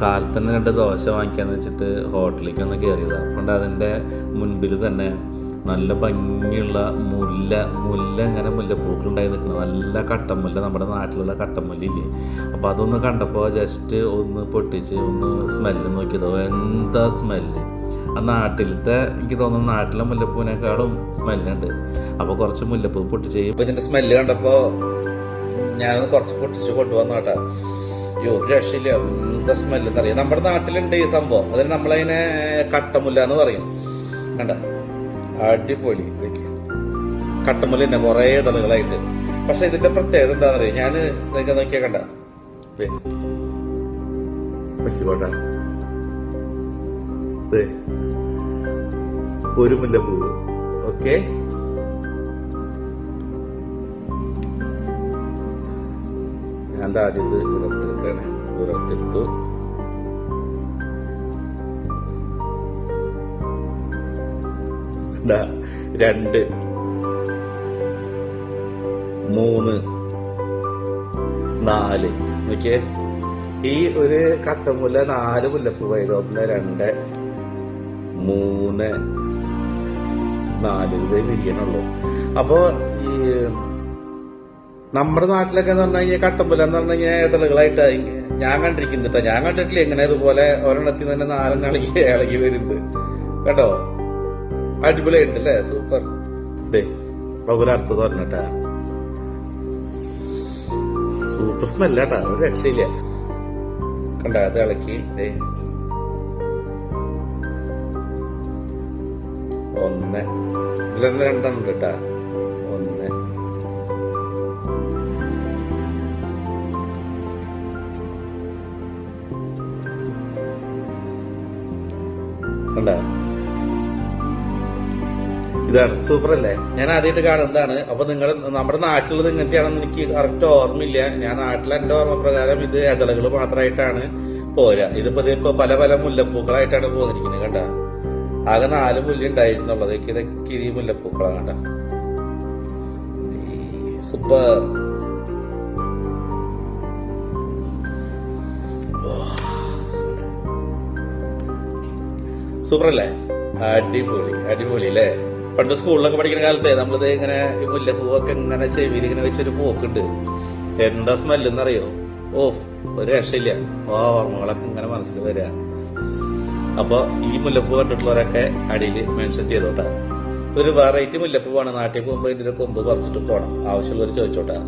തന്നെ രണ്ട് ദോശ വാങ്ങിക്കാന്ന് വെച്ചിട്ട് ഹോട്ടലിലേക്ക് ഒന്ന് കയറിയതാണ് അതുകൊണ്ട് അതിന്റെ മുൻപിൽ തന്നെ നല്ല ഭംഗിയുള്ള മുല്ല മുല്ല ഇങ്ങനെ മുല്ലപ്പൂക്കളുണ്ടായി നിൽക്കുന്നത് നല്ല കട്ടമുല്ല നമ്മുടെ നാട്ടിലുള്ള കട്ടമുല്ലില്ലേ? അപ്പോൾ അതൊന്ന് കണ്ടപ്പോൾ ജസ്റ്റ് ഒന്ന് പൊട്ടിച്ച് ഒന്ന് സ്മെല്ല് നോക്കിയതോ. എന്താ സ്മെല്ല് ആ നാട്ടിലത്തെ എനിക്ക് തോന്നുന്നു നാട്ടിലെ മുല്ലപ്പൂവിനേക്കാളും സ്മെല്ലുണ്ട് അപ്പോൾ കുറച്ച് മുല്ലപ്പൂ പൊട്ടിച്ച് ഇപ്പോൾ ഇതിന്റെ സ്മെല്ല് കണ്ടപ്പോൾ ഞാനൊന്ന് കുറച്ച് പൊട്ടിച്ച് കൊണ്ടുവന്നു കേട്ടോ അയ്യോ രക്ഷയില്ല എന്താ സ്മെല്ല് എന്നറിയാം നമ്മുടെ നാട്ടിലുണ്ട് ഈ സംഭവം. അതിന് നമ്മളതിനെ കട്ടമുല്ല എന്ന് പറയും. കണ്ട? അടിപൊളി. കട്ടമുല്ല തന്നെ കുറേ തളുകളായിട്ട് പക്ഷെ ഇതിന്റെ പ്രത്യേകത എന്താണെന്ന് അറിയാം ഞാൻ നിങ്ങൾക്ക് നോക്കിയാ കണ്ട. ഒരു മുല്ലപ്പൂവ്. ഓക്കെ? ഞാൻ ആദ്യത് ആദ്യം ഇത് ഉയർത്തെടുത്തു രണ്ട് മൂന്ന് നാല്. നോക്കിയേ. ഈ ഒരു കട്ടമുല്ല നാല് മുല്ലപ്പൂ ഒന്ന് രണ്ട് മൂന്ന് നാല്. ഇതേ വിരിയണുള്ളൂ അപ്പോ ഈ നമ്മുടെ നാട്ടിലൊക്കെ എന്ന് പറഞ്ഞു കഴിഞ്ഞാൽ കട്ടമ്പല എന്ന് പറഞ്ഞു കഴിഞ്ഞാൽ ഇതളുകളായിട്ട് ഞാൻ കണ്ടിരിക്കുന്നുട്ടോ. ഞാൻ കണ്ടിട്ടില്ല എങ്ങനെ ഇതുപോലെ ഒരെണ്ണത്തിൽ തന്നെ നാലെണ്ണം ഇളകി വരുന്നത്. കേട്ടോ? അടിപൊളിയായിട്ട് അല്ലേ? സൂപ്പർ. ദേ പറഞ്ഞട്ട പറഞ്ഞിട്ടാ. സൂപ്പർ സ്മെല്ലാട്ടാ ഒരു രക്ഷയില്ല. കണ്ട അത് ഇളക്കി. ദേ. ഒന്ന്. ഇതിലെന്ന് രണ്ടെണ്ണം കേട്ടാ. കണ്ട ഇതാണ്. സൂപ്പർ അല്ലേ ഞാൻ ആദ്യമായിട്ട് കാണുന്നതാണ് അപ്പൊ നിങ്ങൾ നമ്മുടെ നാട്ടിലുള്ളത് ഇങ്ങനത്തെയാണെന്ന് എനിക്ക് കറക്റ്റ് ഓർമ്മയില്ല. ഞാൻ നാട്ടിൽ എന്റെ ഓർമ്മ പ്രകാരം ഇത് ഇതളകൾ മാത്രമായിട്ടാണ് പോരാ ഇതിപ്പോ ഇതിപ്പോ പല പല മുല്ലപ്പൂക്കളായിട്ടാണ് പോന്നിരിക്കുന്നത് കണ്ട? ആകെ നാല് മുല്ല ഉണ്ടായിരുന്നുള്ളത് ഇതൊക്കെ ഈ മുല്ലപ്പൂക്കളാണ് കണ്ട? സൂപ്പർ. സൂപ്പർ അല്ലേ അടിപൊളി അടിപൊളി അല്ലേ? പണ്ട് സ്കൂളിലൊക്കെ പഠിക്കുന്ന കാലത്തെ നമ്മളിത് ഇങ്ങനെ മുല്ല പൂവൊക്കെ ഇങ്ങനെ ചെവിയിൽ ഇങ്ങനെ വെച്ചൊരു പോക്കുണ്ട്. എന്താ സ്മെല്ലെന്നറിയോ? ഓ ഒരു രക്ഷയില്ല. ആ ഓർമ്മകളൊക്കെ ഇങ്ങനെ മനസ്സിൽ വരിക അപ്പൊ ഈ മുല്ലപ്പൂ കണ്ടിട്ടുള്ളവരൊക്കെ അടിയിൽ മെൻഷൻ ചെയ്തോട്ടെ. ഒരു വെറൈറ്റി മുല്ലപ്പൂവാണ്. നാട്ടിൽ പോകുമ്പോൾ ഇതിന്റെ കൊമ്പ് പറിച്ചിട്ട് പോകണം ആവശ്യമുള്ളവർ ചോദിച്ചോട്ടാ.